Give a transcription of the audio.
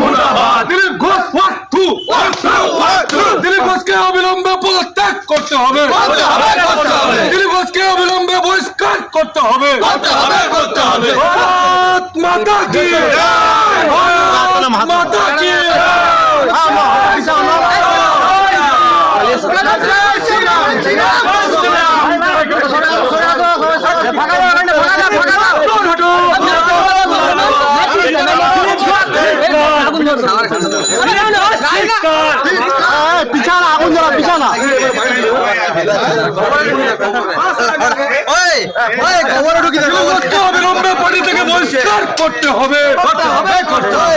মুর্দাবাদ Dilip Ghosh one two one two one two Dilip ঘোষকে অবিলম্বে পদত্যাগ করতে হবে করতে হবে, করতে হবে। দিলীপ ঘোষকে অবিলম্বে বহিষ্কার করতে হবে করতে হবে করতে হবে ভারত মাতা কি পিছানা জেলা বিছানা। ওই ওই খবর ঢুকি দেখো হবে? অবিলম্বে পার্টি থেকে বহিষ্কার করতে হবে। করতে হবে করতে হবে।